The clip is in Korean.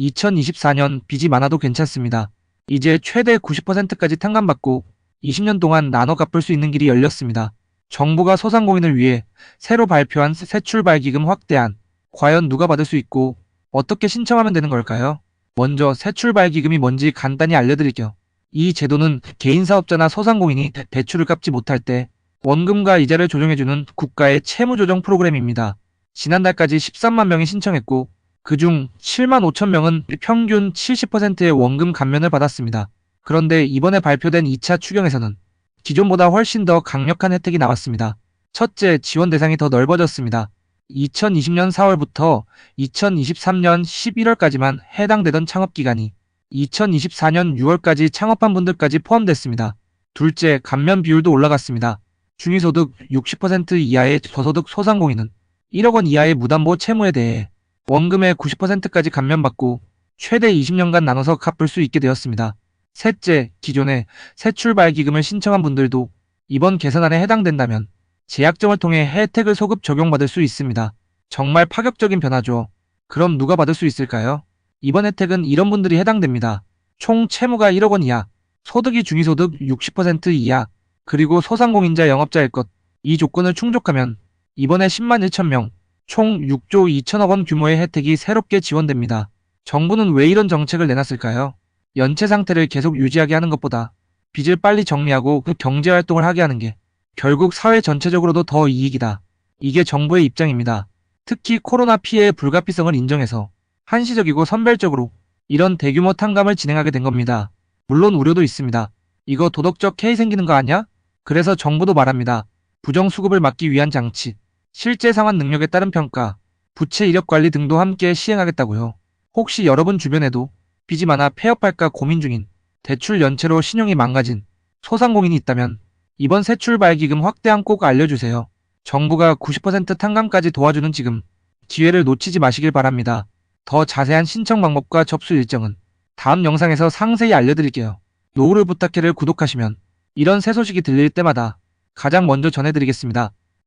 2024년 빚이 많아도 괜찮습니다. 이제 최대 90%까지 탕감받고 20년 동안 나눠 갚을 수 있는 길이 열렸습니다. 정부가 소상공인을 위해 새로 발표한 새출발기금 확대안. 과연 누가 받을 수 있고 어떻게 신청하면 되는 걸까요? 먼저 새출발기금이 뭔지 간단히 알려드릴게요. 이 제도는 개인 사업자나 소상공인이 대- 대출을 갚지 못할 때 원금과 이자를 조정해주는 국가의 채무조정 프로그램입니다. 지난달까지 13만 명이 신청했고 그중 7만 5천 명은 평균 70%의 원금 감면을 받았습니다. 그런데 이번에 발표된 2차 추경에서는 기존보다 훨씬 더 강력한 혜택이 나왔습니다. 첫째, 지원 대상이 더 넓어졌습니다. 2020년 4월부터 2023년 11월까지만 해당되던 창업기간이 2024년 6월까지 창업한 분들까지 포함됐습니다. 둘째, 감면 비율도 올라갔습니다. 중위소득 60% 이하의 저소득 소상공인은 1억 원 이하의 무담보 채무에 대해 원금의 90%까지 감면받고 최대 20년간 나눠서 갚을 수 있게 되었습니다. 셋째, 기존에 새출발기금을 신청한 분들도 이번 개선안에 해당된다면 제약점을 통해 혜택을 소급 적용받을 수 있습니다. 정말 파격적인 변화죠. 그럼 누가 받을 수 있을까요? 이번 혜택은 이런 분들이 해당됩니다. 총 채무가 1억 원 이하, 소득이 중위소득 60% 이하, 그리고 소상공인자 영업자일 것. 이 조건을 충족하면 이번에 10만 1천 명, 총 6조 2천억 원 규모의 혜택이 새롭게 지원됩니다. 정부는 왜 이런 정책을 내놨을까요? 연체 상태를 계속 유지하게 하는 것보다 빚을 빨리 정리하고 그 경제 활동을 하게 하는 게 결국 사회 전체적으로도 더 이익이다. 이게 정부의 입장입니다. 특히 코로나 피해의 불가피성을 인정해서 한시적이고 선별적으로 이런 대규모 탕감을 진행하게 된 겁니다. 물론 우려도 있습니다. 이거 도덕적 해이 생기는 거 아니야? 그래서 정부도 말합니다. 부정수급을 막기 위한 장치, 실제 상환 능력에 따른 평가, 부채 이력 관리 등도 함께 시행하겠다고요. 혹시 여러분 주변에도 빚이 많아 폐업할까 고민 중인 대출 연체로 신용이 망가진 소상공인이 있다면 이번 세출 발기금 확대안 꼭 알려주세요. 정부가 90% 탕감까지 도와주는 지금 기회를 놓치지 마시길 바랍니다. 더 자세한 신청 방법과 접수 일정은 다음 영상에서 상세히 알려드릴게요. 노후를 부탁해를 구독하시면 이런 새 소식이 들릴 때마다 가장 먼저 전해드리겠습니다.